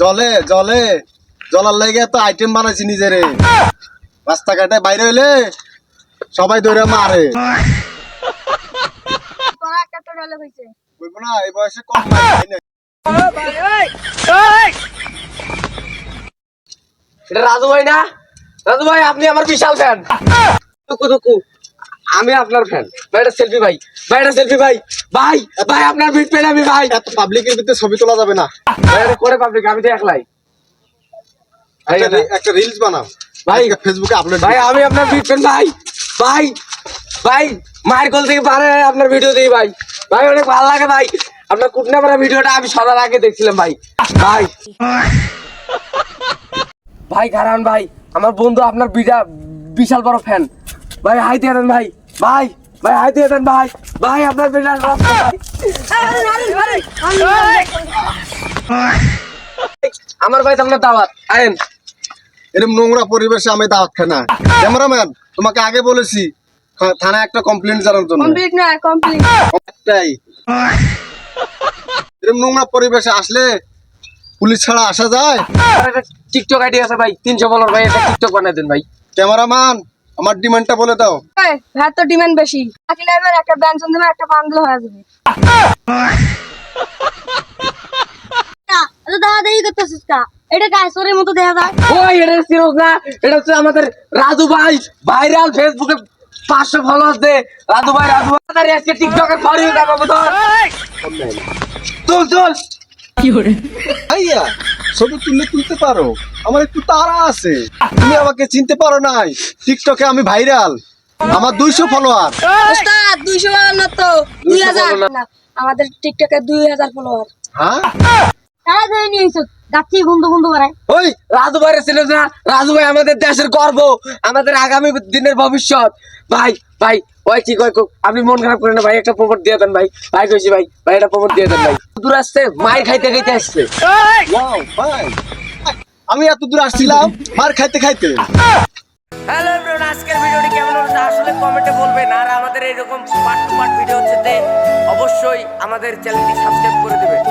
জলে জলে। জলার লেগে তো আইটেম বানাইছি নিজেরে। রাস্তাঘাটে বাইরে হইলে সবাই ধরে মারে। বুঝব না এই বয়সে কম। এটা রাজু ভাই না? রাজু ভাই আপনি আমার বিশাল ফ্যান টুকু টুকু আমি আপনার ফ্যান ভাই এটা সেলফি ভাই। ভাই এটা সেলফি ভাই। ভাই ভাই আপনার বিট পেন আমি ভাই। এত পাবলিকের ভিতরে ছবি তোলা যাবে না। ভাই এটা করে পাবলিক আমি তো একলাই। একটা রিলস বানাও। ভাই ফেসবুকে আপলোড ভাই আমি আপনার বিট পেন ভাই ভাই ভাই মায়ের কোল থেকে পারে আপনার ভিডিও দিই ভাই। ভাই অনেক ভালো লাগে ভাই। আপনার কুটনা মারা ভিডিওটা আমি সবার আগে দেখছিলাম ভাই। ভাই। ভাই কারণ ভাই আমার বন্ধু আপনার বিশাল বড় ফ্যান ভাই হাই দেন ভাই। ভাই ভাই হাই দিয়ে দেন ভাই। ভাই আপনার বিশাল বড় fan, ভাই। আমার ভাই আপনার দাওয়াত আইন এরকম নোংরা পরিবেশে আমি দাওয়াত খাই না। ক্যামেরাম্যান তোমাকে আগে বলেছি থানায় একটা কমপ্লেন জানার জন্য। কমপ্লিট না কমপ্লিট একটাই। এরকম নোংরা পরিবেশে আসলে পুলিশ ছাড়া আসা যায়? টিকটক আইডি আছে ভাই তিনশো বলার ভাই একটা টিকটক বানিয়ে দেন ভাই। ক্যামেরাম্যান আমার ডিমান্ডটা বলে দাও। ভাত তো ডিমান্ড বেশি। বাকি লাইভের একটা ব্যঞ্জন দেবে একটা বান্ডেল হয়ে যাবে। করতেছিস কা? এটা গায়ে সরের মতো দেখা যায়? ওই এটা সিরিয়াস না এটা হচ্ছে আমাদের রাজু ভাই। ভাইরাল ফেসবুকে পাঁচশো ফলোয়ার দে। রাজু ভাই রাজু ভাই। আজকে টিকটকে দেখাবো তোর তুল তুল ভাইয়া ছবি তুললে তুলতে পারো। আমার একটু তারা আছে। তুমি আমাকে চিনতে পারো নাই। টিকটকে আমি ভাইরাল। আমার দুইশো ফলোয়ার ওস্তাদ দুইশো না তো দুই হাজার। 200 না। আমাদের টিকটকে দুই হাজার ফলোয়ার হ্যাঁ? তারা ধরে নিয়ে এসো যাচ্ছি বন্ধু বন্ধু বাড়ায় ওই রাজু ভাই ছিল না? রাজু ভাই আমাদের দেশের গর্ব। আমাদের আগামী দিনের ভবিষ্যৎ। ভাই ভাই কি কয় আপনি মন খারাপ করেন না ভাই একটা প্রমোট দিয়ে দেন ভাই। ভাই কইছি ভাই ভাই একটা প্রমোট দিয়ে দেন ভাই। দূর আসছে মাই খাইতে খাইতে আসছে। ভাই আমি এত দূর আসছিলাম মার খাইতে খাইতে। হ্যালো এভরিওয়ান আজকের ভিডিওটি কেমন হচ্ছে আসলে কমেন্টে বলবেন। আর আমাদের এরকম পার্ট টু পার্ট ভিডিও হচ্ছে অবশ্যই আমাদের চ্যানেলটি সাবস্ক্রাইব করে দেবেন।